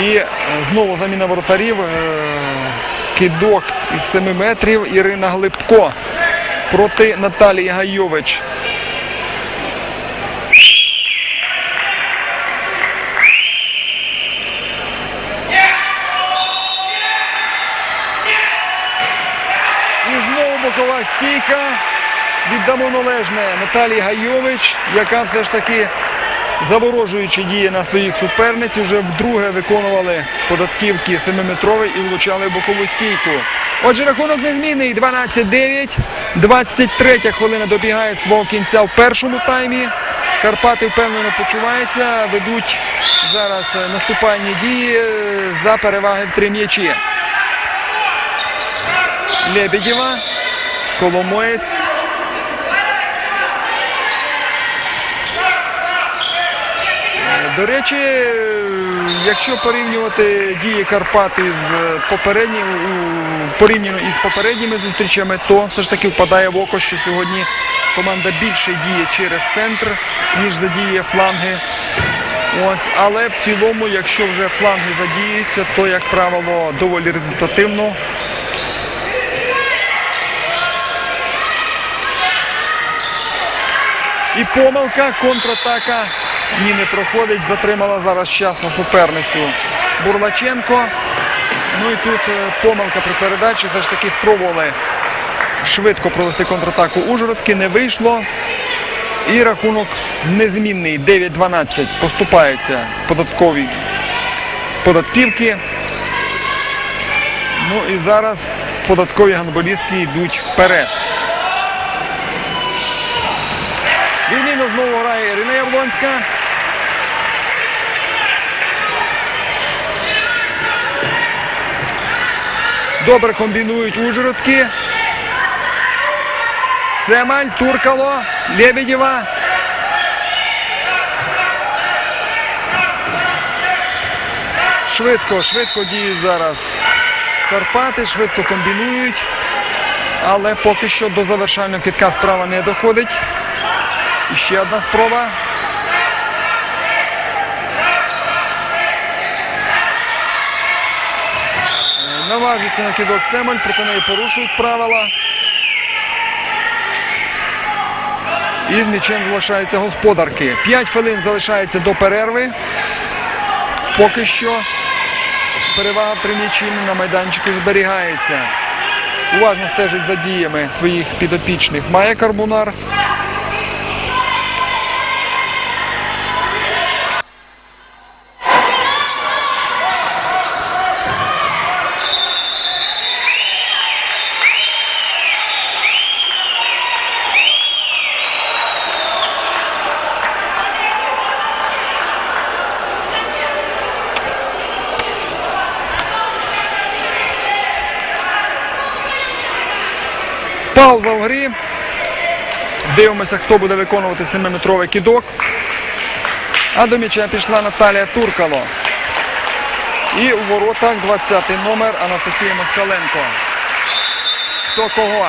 І е, знову заміна воротарів. е, Кидок із 7 метрів Ірина Глибко проти Наталії Гайович. І знову бокова стійка. Віддамо належне Наталії Гайович, яка все ж таки заворожуючи діє на своїх суперниць, вже вдруге виконували податківки 7-метровий і влучали бокову стійку. Отже, рахунок незмінний 12-9. 23 хвилина добігає свого кінця в першому таймі. Карпати впевнено почуваються, ведуть зараз наступальні дії е, за переваги в три м'ячі. Лебедєва, Коломоєць. Е, До речі, якщо порівнювати дії Карпати з попереднім, порівняно із попередніми зустрічами, то все ж таки впадає в око, що сьогодні команда більше діє через центр, ніж задіє фланги. Ось, але в цілому, якщо вже фланги задіюються, то, як правило, доволі результативно. І помилка, контратака ні не проходить, затримала зараз вчасно суперницю Бурлаченко. Ну і тут е, помилка при передачі, все ж таки спробували швидко провести контратаку Ужгородки, не вийшло. І рахунок незмінний 9-12 поступаються податкові податківки. Ну і зараз податкові гандболістки йдуть вперед. Відмінно знову грає Ірина Яблонська. Добре комбінують Ужгородки. Семаль, Туркало, Лебедєва. Швидко, швидко діють зараз Карпати, швидко комбінують. Але поки що до завершального китка справа не доходить. І ще одна спроба. Наважиться на кидок Семель, проти неї порушують правила. І з м'ячем залишаються господарки. 5 хвилин залишається до перерви. Поки що перевага в на майданчику зберігається. Уважно стежить за діями своїх підопічних. Має Карбунар. Пауза в грі. Дивимося, хто буде виконувати 7-метровий кидок. А до м'яча пішла Наталія Туркало. І у воротах 20-й номер Анастасія Москаленко. Хто кого?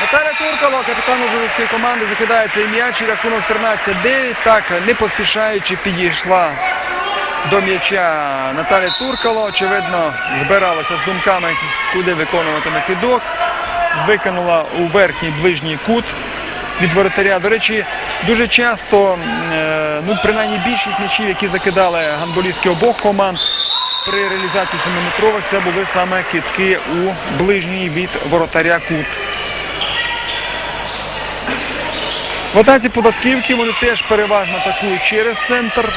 Наталя Туркало, капітан Ужгородської команди, закидає цей м'яч і рахунок 13-9. Так, не поспішаючи підійшла до м'яча Наталя Туркало. Очевидно, збиралася з думками, куди виконуватиме кидок. Викинула у верхній ближній кут від воротаря. До речі, дуже часто, е, ну принаймні більшість м'ячів, які закидали гандболістки обох команд при реалізації 7-метрових, це були саме кидки у ближній від воротаря кут. В атаці податківки вони теж переважно атакують через центр.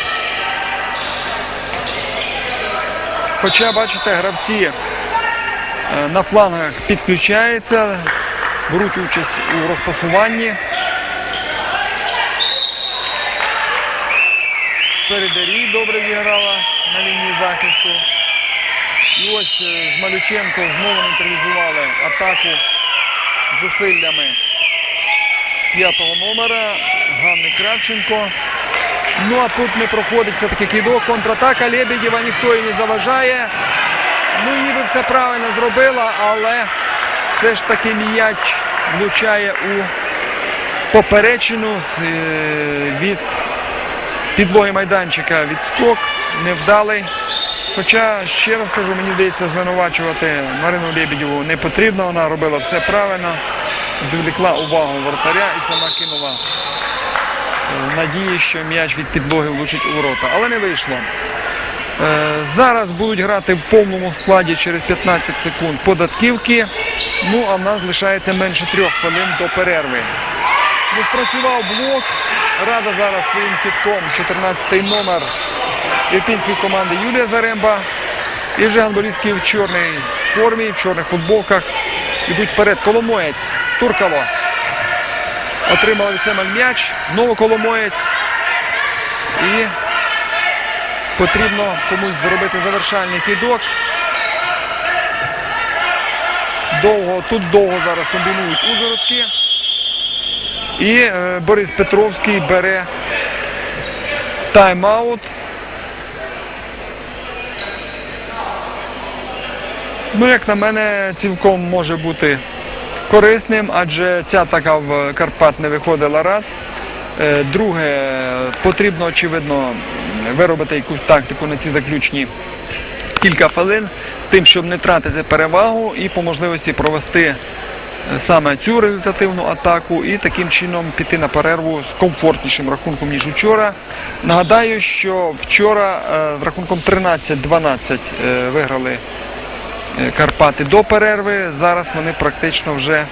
Хоча, бачите, гравці е, на флангах підключаються, беруть участь у розпасуванні. Передарій добре зіграла на лінії захисту. І ось е, з Малюченко знову нейтралізували атаку зусиллями п'ятого номера Ганни Кравченко. Ну а тут не проходить все-таки кидок, контратака Лебедєва, ніхто їй не заважає. Ну ніби все правильно зробила, але все ж таки м'яч влучає у поперечину е, від підлоги майданчика відскок невдалий. Хоча, ще раз кажу, мені здається, звинувачувати Марину Лебедєву не потрібно, вона робила все правильно, відвлекла увагу вратаря і сама кинула надії, що м'яч від підлоги влучить у ворота. Але не вийшло. Е, Зараз будуть грати в повному складі через 15 секунд податківки. Ну а в нас лишається менше трьох хвилин до перерви. Ну, блок. Рада зараз своїм кітком 14-й номер ірпінської команди Юлія Заремба. І вже гандболістки в чорній формі, в чорних футболках. Йдуть вперед. Коломоєць. Туркало. Отримала від Семель м'яч. Знову Коломоєць. І потрібно комусь зробити завершальний кидок. Довго, тут довго зараз комбінують ужгородки. І е, Борис Петровський бере тайм-аут. Ну, як на мене, цілком може бути корисним, адже ця така в Карпат не виходила раз. Е, Друге, потрібно, очевидно, виробити якусь тактику на ці заключні кілька хвилин, тим, щоб не тратити перевагу і по можливості провести е, саме цю результативну атаку і таким чином піти на перерву з комфортнішим рахунком, ніж вчора. Нагадаю, що вчора е, з рахунком 13-12 е, виграли Карпати до перерви. Зараз вони практично вже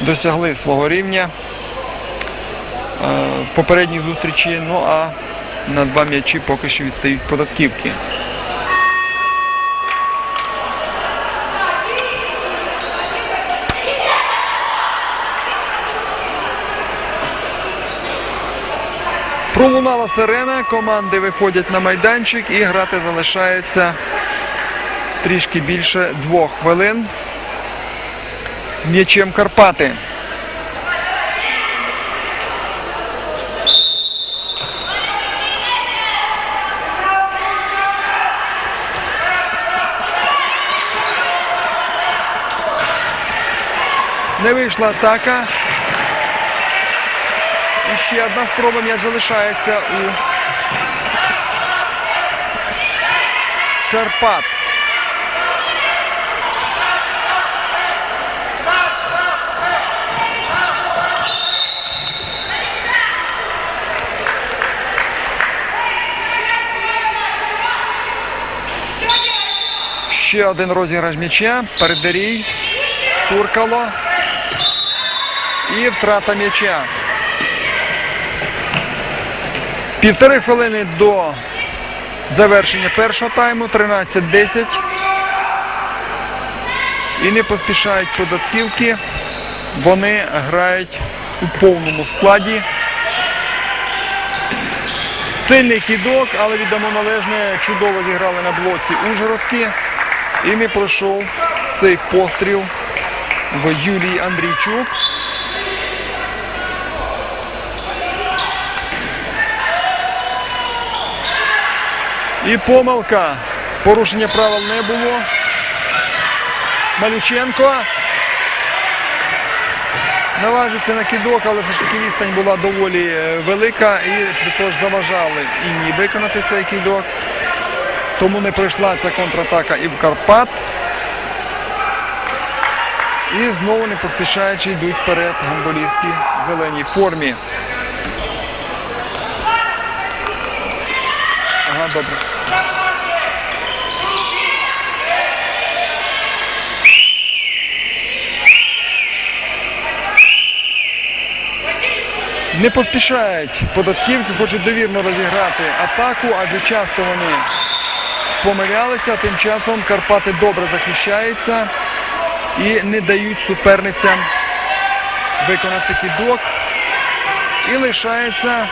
досягли свого рівня е, попередній зустрічі. Ну а на два м'ячі поки що відстають податківки. Пролунала сирена, команди виходять на майданчик і грати залишається трішки більше двох хвилин. М'ячем Карпати. Не вийшла атака. І ще одна спроба м'яч залишається у Карпат. Ще один розіграш м'яча. Передарій. Туркало. І втрата м'яча. Півтори хвилини до завершення першого тайму, 13-10. І не поспішають податківки. Вони грають у повному складі. Сильний кідок, але віддамо належне, чудово зіграли на блоці Ужгородські. І не пройшов цей постріл в Юлії Андрійчук. І помилка. Порушення правил не було. Малюченко. Наважиться на кидок, але все ж таки відстань була доволі е, велика і також заважали Інні виконати цей кидок. Тому не пройшла ця контратака і в Карпат. І знову не поспішаючи йдуть вперед гандболістки в зеленій формі. Ага, добре. Не поспішають податківки, хочуть довірно розіграти атаку, адже часто вони помилялися. Тим часом Карпати добре захищаються і не дають суперницям виконати кидок. І лишається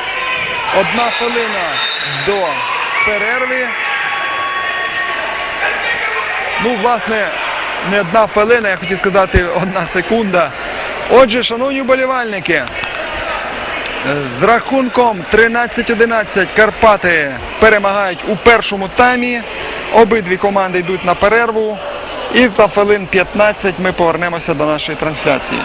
одна хвилина до перерви. Ну, власне, не одна хвилина, я хотів сказати одна секунда. Отже, шановні вболівальники, з рахунком 13-11 Карпати перемагають у першому таймі. Обидві команди йдуть на перерву. І за хвилин 15 ми повернемося до нашої трансляції.